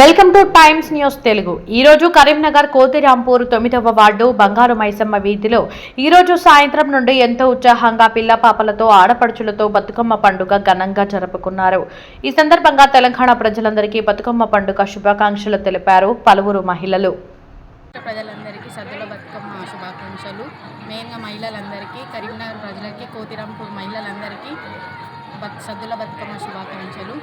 Welcome to times news Telugu. ఈరోజు కరీంనగర్ కోతిరాంపూర్ తొమ్మిదవ ward బంగారు మైసమ్మ వీధిలో ఈరోజు సాయంత్రం నుండి ఎంతో ఉత్సాహంగా పిల్ల పాపలతో ఆడపడుచులతో బతుకమ్మ పండుగ ఘనంగా జరుపుకున్నారు. ఈ సందర్భంగా తెలంగాణ ప్రజలందరికీ బతుకమ్మ పండుగ శుభాకాంక్షలు తెలిపారు పలువురు మహిళలు. ప్రజలందరికీ సద్దుల బతుకమ్మ శుభాకాంక్షలు. మెయిన్గా మహిళలందరికీ కరీంనగర్ ప్రజలకి కోతిరాంపూర్ మహిళలందరికీ సద్దుల బతుకమ్మ శుభాకాంక్షలు.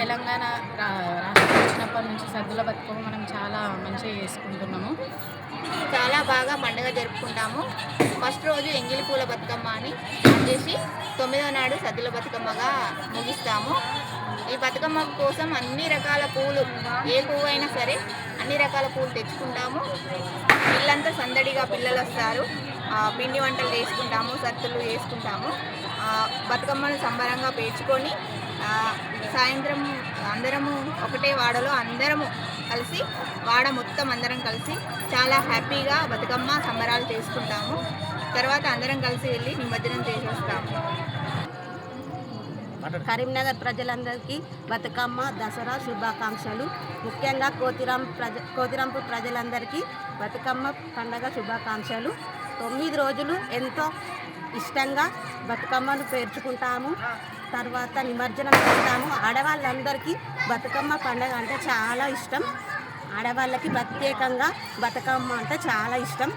తెలంగాణ రాష్ట్ర వచ్చినప్పటి నుంచి సద్దుల బతుకమ్మ మనం చాలా మంచిగా చేసుకుంటున్నాము. చాలా బాగా పండుగ జరుపుకుంటాము. ఫస్ట్ రోజు ఎంగిలి పూల బతుకమ్మ అని చేసి తొమ్మిదో నాడు సద్దుల బతుకమ్మగా ముగిస్తాము. ఈ బతుకమ్మ కోసం అన్ని రకాల పూలు ఏ పువ్వు అయినా సరే అన్ని రకాల పూలు తెచ్చుకుంటాము. పిల్లంతా సందడిగా పిల్లలు వస్తారు. పిండి వంటలు చేసుకుంటాము సత్తులు చేసుకుంటాము. బతుకమ్మను సంబరంగా పేర్చుకొని సాయంత్రం అందరము ఒకటే వాడలో అందరము కలిసి వాడ మొత్తం అందరం కలిసి చాలా హ్యాపీగా బతుకమ్మ సంబరాలు చేసుకుంటాము. తర్వాత అందరం కలిసి వెళ్ళి నిమజ్జనం చేసేస్తాము. కరీంనగర్ ప్రజలందరికీ బతుకమ్మ దసరా శుభాకాంక్షలు. ముఖ్యంగా కోతిరాం ప్రజ కోతిరాంపు ప్రజలందరికీ బతుకమ్మ పండగ శుభాకాంక్షలు. తొమ్మిది రోజులు ఎంతో ఇష్టంగా బతుకమ్మను పేర్చుకుంటాము. తర్వాత నిమజ్జనం చేస్తాము. ఆడవాళ్ళందరికీ బతుకమ్మ పండగ అంటే చాలా ఇష్టం. ఆడవాళ్ళకి ప్రత్యేకంగా బతుకమ్మ అంటే చాలా ఇష్టం.